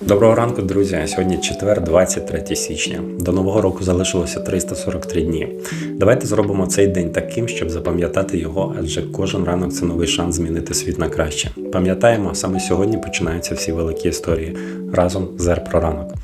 Доброго ранку, друзі. Сьогодні четвер, 23 січня. До нового року залишилося 343 дні. Давайте зробимо цей день таким, щоб запам'ятати його, адже кожен ранок це новий шанс змінити світ на краще. Пам'ятаємо, саме сьогодні починаються всі великі історії разом з Ер про ранок.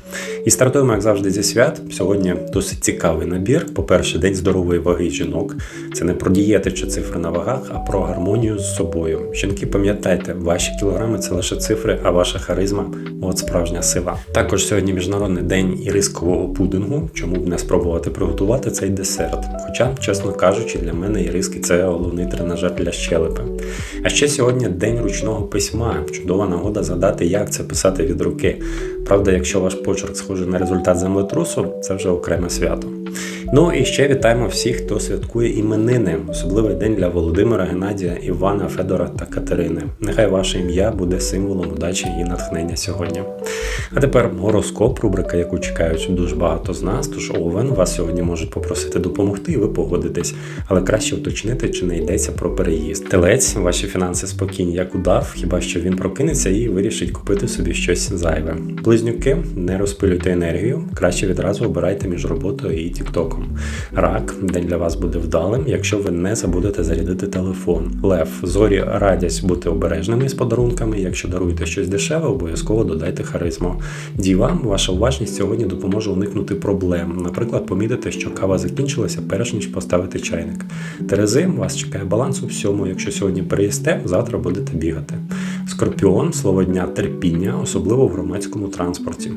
І стартуємо, як завжди, зі свят. Сьогодні досить цікавий набір. По-перше, день здорової ваги жінок. Це не про дієти чи цифри на вагах, а про гармонію з собою. Жінки, пам'ятайте, ваші кілограми це лише цифри, а ваша харизма от справжня сила. Також сьогодні міжнародний день ірискового пудингу. Чому б не спробувати приготувати цей десерт? Хоча, чесно кажучи, для мене іриски це головний тренажер для щелепи. А ще сьогодні день ручного письма. Чудова нагода згадати, як це писати від руки. Правда, якщо ваш почерк схожий на результат землетрусу, це вже окреме свято. Ну і ще вітаємо всіх, хто святкує іменини. Особливий день для Володимира, Геннадія, Івана, Федора та Катерини. Нехай ваше ім'я буде символом удачі і натхнення сьогодні. А тепер гороскоп, рубрика, яку чекають дуже багато з нас. Тож Овен вас сьогодні можуть попросити допомогти, і ви погодитесь. Але краще уточнити, чи не йдеться про переїзд. Телець, ваші фінанси спокійні, як удав, хіба що він прокинеться і вирішить купити собі щось зайве. Близнюки, не розпилюйте енергію, краще відразу обирайте між роботою і тіктоком. Рак, день для вас буде вдалим, якщо ви не забудете зарядити телефон. Лев, зорі радять бути обережними з подарунками. Якщо даруєте щось дешеве, обов'язково додайте харизму. Діва, ваша уважність сьогодні допоможе уникнути проблем. Наприклад, помітити, що кава закінчилася, перш ніж поставити чайник. Терези, вас чекає баланс у всьому. Якщо сьогодні переїсте, завтра будете бігати. Скорпіон, слово дня терпіння, особливо в громадському транспорті.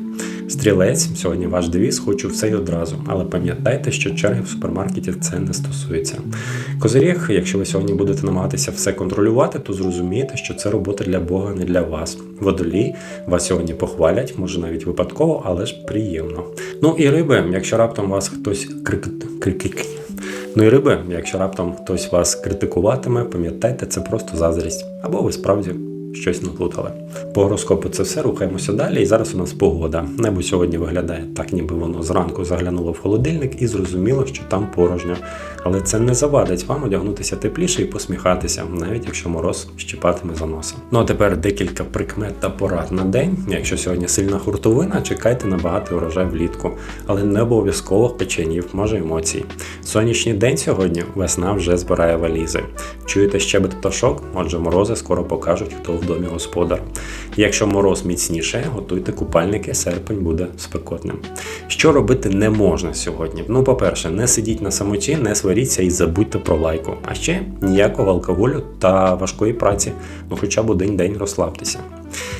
Стрілець, сьогодні ваш девіз, хочу все й одразу, але пам'ятайте, що черги в супермаркеті це не стосується. Козиріг, якщо ви сьогодні будете намагатися все контролювати, то зрозумієте, що це робота для Бога, не для вас. Водолій вас сьогодні похвалять, може навіть випадково, але ж приємно. Ну і риби, якщо раптом вас хтось крик... Ну і риби, якщо раптом хтось вас критикуватиме, пам'ятайте, це просто заздрість. Або ви справді щось наплутали. По гороскопу це все, рухаємося далі. І зараз у нас погода. Небо сьогодні виглядає так, ніби воно зранку заглянуло в холодильник і зрозуміло, що там порожньо. Але це не завадить вам одягнутися тепліше і посміхатися, навіть якщо мороз щіпатиме за носа. Ну а тепер декілька прикмет та порад на день. Якщо сьогодні сильна хуртовина, чекайте на багатий урожай влітку, але не обов'язково печенів, може емоцій. Сонячний день сьогодні весна вже збирає валізи. Чуєте щебет пташок? Отже, морози скоро покажуть, хто в домі господар. Якщо мороз міцніше, готуйте купальники, серпень буде спекотним. Що робити не можна сьогодні? Ну, по-перше, не сидіть на самоті, не сваріться і забудьте про лайку. А ще ніякого алкоголю та важкої праці, ну хоча б один день розслабтеся.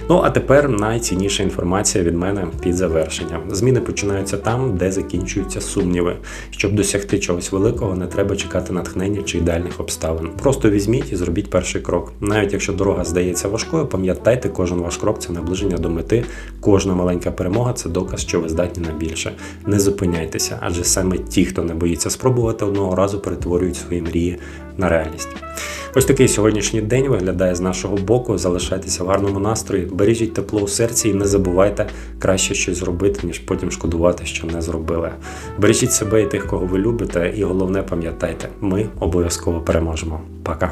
Ну а тепер найцінніша інформація від мене під завершення. Зміни починаються там, де закінчуються сумніви. Щоб досягти чогось великого, не треба чекати натхнення чи ідеальних обставин. Просто візьміть і зробіть перший крок. Навіть якщо дорога здається важкою, пам'ятайте, кожен ваш крок це наближення до мети. Кожна маленька перемога це доказ, що ви здатні на більше. Не зупиняйтеся, адже саме ті, хто не боїться спробувати одного разу, перетворюють свої мрії на реальність. Ось такий сьогоднішній день виглядає з нашого боку. Залишайтеся в гарному настрої, бережіть тепло у серці і не забувайте краще щось зробити, ніж потім шкодувати, що не зробили. Бережіть себе і тих, кого ви любите, і головне пам'ятайте, ми обов'язково переможемо. Пока.